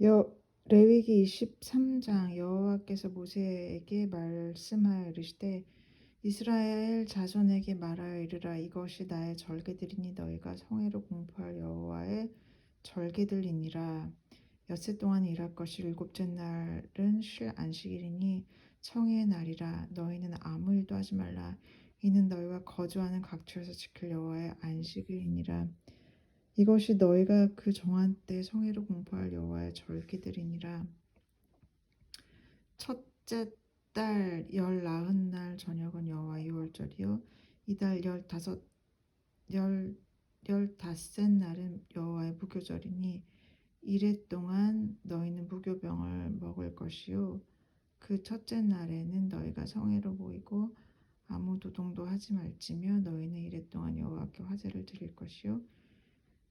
여 레위기 23장 여호와께서 모세에게 말씀하여 이르시되 이스라엘 자손에게 말하여 이르라 이것이 나의 절개들이니 너희가 성회로 공포할 여호와의 절개들이니라. 엿새 동안 일할 것이 일곱째 날은 쉴 안식일이니 성회의 날이라. 너희는 아무 일도 하지 말라. 이는 너희가 거주하는 각처에서 지킬 여호와의 안식일이니라 이것이 너희가 그 정한 때 성회로 공포할 여호와의 절기들이니라. 첫째 달 열나흔 날 저녁은 여호와 유월절이요. 이달 열다섯 열 열다섯 날은 여호와의 무교절이니 이래 동안 너희는 무교병을 먹을 것이요. 그 첫째 날에는 너희가 성회로 모이고 아무 노동도 하지 말지며 너희는 이래 동안 여호와께 화제를 드릴 것이요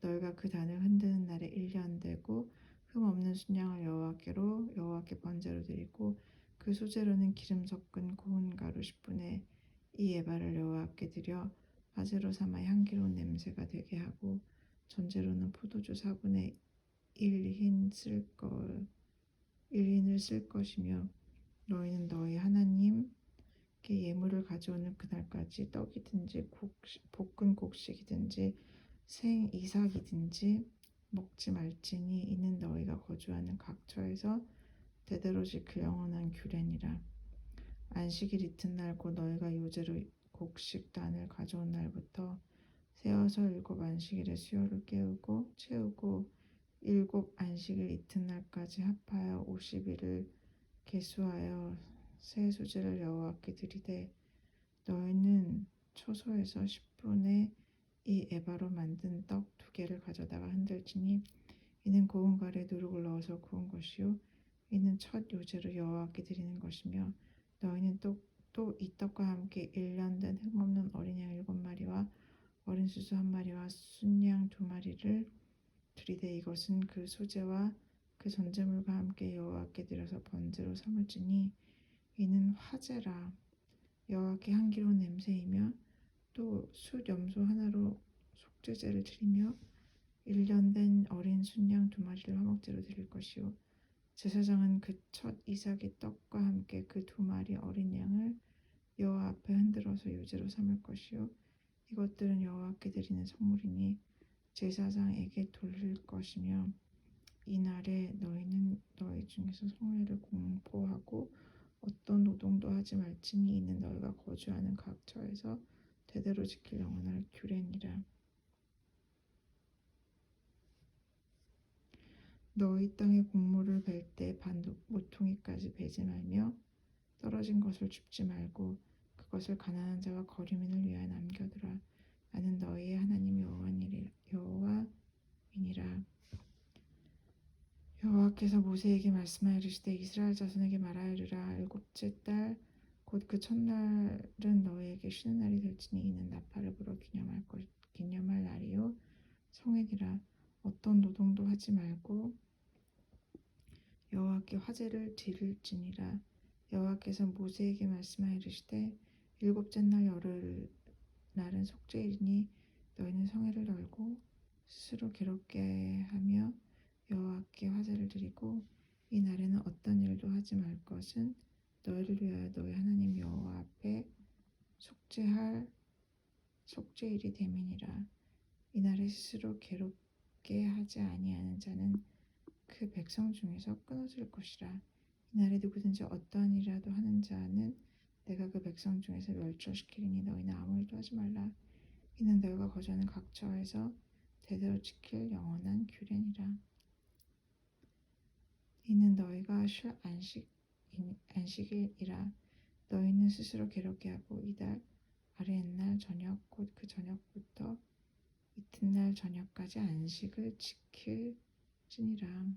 너희가 그 단을 흔드는 날에 1년 되고 흠 없는 순양을 여호와께로 여호와께 번제로 드리고 그 소재로는 기름 섞은 고운 가루 10분의 이 예발을 여호와께 드려 화제로 삼아 향기로운 냄새가 되게 하고 전제로는 포도주 4분의 1흰 쓸 것, 1흰을 쓸 것이며 너희는 너희 하나님 께 예물을 가져오는 그날까지 떡이든지 곡식, 볶은 곡식이든지 생 이삭이든지 먹지 말지니 이는 너희가 거주하는 각처에서 대대로 지킬 영원한 규례니라. 안식일 이튿날 곧 너희가 요제로 곡식 단을 가져온 날부터 세어서 일곱 안식일에 수요를 깨우고 채우고 일곱 안식일 이튿날까지 합하여 오십일을 계수하여 새 수제를 여호와께 드리되 너희는 초소에서 10분의 이 에바로 만든 떡 두 개를 가져다가 흔들지니 이는 고운 가루에 누룩을 넣어서 구운 것이요. 이는 첫 요제로 여호와께 드리는 것이며 너희는 또이 떡과 함께 1년 된 흠없는 어린 양 일곱 마리와 어린 수수 한 마리와 순양 두 마리를 드리되 이것은 그 소재와 그 전제물과 함께 여호와께 드려서 번제로 삼을지니 이는 화제라. 여호와께 향기로운 냄새이며 또 숫 염소 하나로 속죄제를 드리며 1년 된 어린 순양 두 마리를 화목제로 드릴 것이요. 제사장은 그 첫 이삭의 떡과 함께 그 두 마리 어린 양을 여호와 앞에 흔들어서 유제로 삼을 것이요. 이것들은 여호와께 드리는 선물이니 제사장에게 돌릴 것이며 이날에 너희는 너희 중에서 성회를 공포하고 어떤 노동도 하지 말지니 이는 너희가 거주하는 각처에서 대대로 지킬 영원할 규례니라. 너희 땅의 곡물을 벨 때반 모퉁이까지 베지 말며 떨어진 것을 줍지 말고 그것을 가난한 자와 거류민을 위하여 남겨두라. 나는 너희의 하나님 여호와이니라. 여호와께서 모세에게 말씀하여 이르시되 이스라엘 자손에게 말하여 이르라 일곱째 달 곧 그 첫날은 너희에게 쉬는 날이 될지니 이는 나팔을 불어 기념할 것 기념할 날이요. 성회니라 어떤 노동도 하지 말고 여호와께 화제를 드릴지니라. 여호와께서 모세에게 말씀하여 이르시되 일곱째 날 열흘 날은 속죄일이니 너희는 성회를 열고 스스로 괴롭게 하며 여호와께 화제를 드리고 이 날에는 어떤 일도 하지 말 것은 너희를 위하여 너희 하나님 여호와 앞에 속죄할 속죄일이 됨이니라. 이 날에 스스로 괴롭게 하지 아니하는 자는 그 백성 중에서 끊어질 것이라. 이 날에 누구든지 어떠한 일이라도 하는 자는 내가 그 백성 중에서 멸절시키리니 너희는 아무 일도 하지 말라. 이는 너희가 거주하는 각처에서 대대로 지킬 영원한 규례니라. 이는 너희가 쉴 안식 안식일이라 너희는 스스로 괴롭게 하고 이달 아래날 저녁 곧 그 저녁부터 이튿날 저녁까지 안식을 지킬지니라.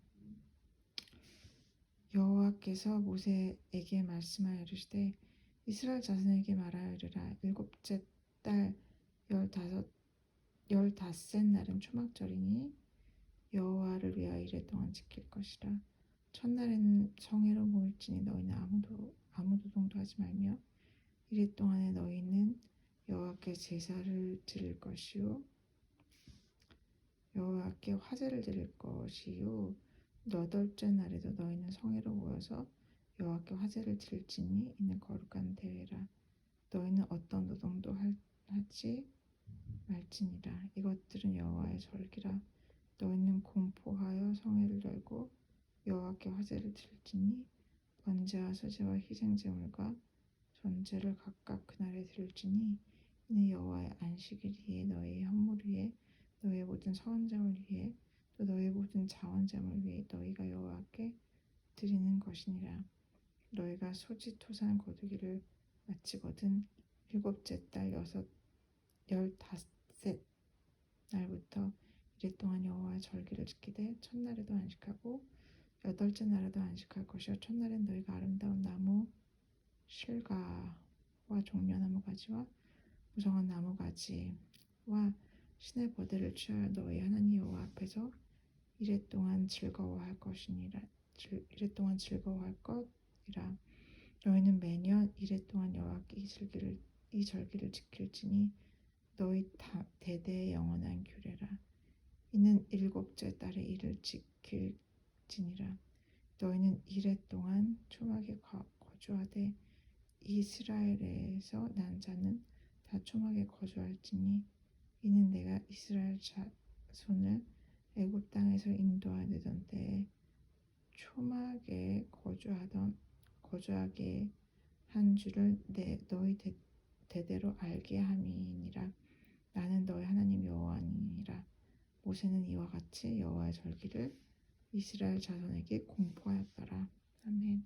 여호와께서 모세에게 말씀하여 이르시되 이스라엘 자손에게 말하여 이르라. 일곱째 달 열다섯 열닷새 날은 초막절이니 여호와를 위하여 이래 동안 지킬 것이라 첫날에는 성회로 모일지니 너희는 아무도 아무 노동도 하지 말며 이래 동안에 너희는 여호와께 제사를 드릴 것이요 여호와께 화제를 드릴 것이요. 여덟째 날에도 너희는 성회로 모여서 여호와께 화제를 드릴지니 이는 거룩한 대회라. 너희는 어떤 노동도 할, 하지 말지니라. 이것들은 여호와의 절기라. 너희는 공포하여 성회를 열고 여호와께 화제를 드릴지니 번제와 소제와 희생 제물과 전제를 각각 그날에 드릴지니 이는 여호와의 안식일 위에 너희의 헌물 위에 너희의 모든 서원제물 위에 또 너희의 모든 자원제물 위에 너희가 여호와께 드리는 것이니라. 너희가 소지 토산 거두기를 마치거든 일곱째 달 여섯 열다섯 날부터 이래 동안 여호와의 절기를 지키되 첫날에도 안식하고 여덟째 날에도 안식할 것이요. 첫날엔 너희가 아름다운 나무 실과와 종려나무 가지와 무성한 나무 가지와 신의 버들을 취하여 너희 하나님 여호와 앞에서 이래 동안 즐거워할 것이니라 즐- 이래 동안 즐거워할 것이라. 너희는 매년 이래 동안 여호와께 이 절기를 이 절기를 지킬지니 너희 다 대대의 영원한 규례라. 이는 일곱째 달에 이를 지킬 지니라. 너희는 이래 동안 초막에 거- 거주하되 이스라엘에서 난 자는 다 초막에 거주할지니 이는 내가 이스라엘 자손을 애굽 땅에서 인도하려던 때에 초막에 거주하던 거주하게 한 줄을 내 너희 대, 대대로 알게 함이니라. 나는 너희 하나님 여호와니라. 모세는 이와 같이 여호와의 절기를 이스라엘 자손에게 공포하였더라. 아멘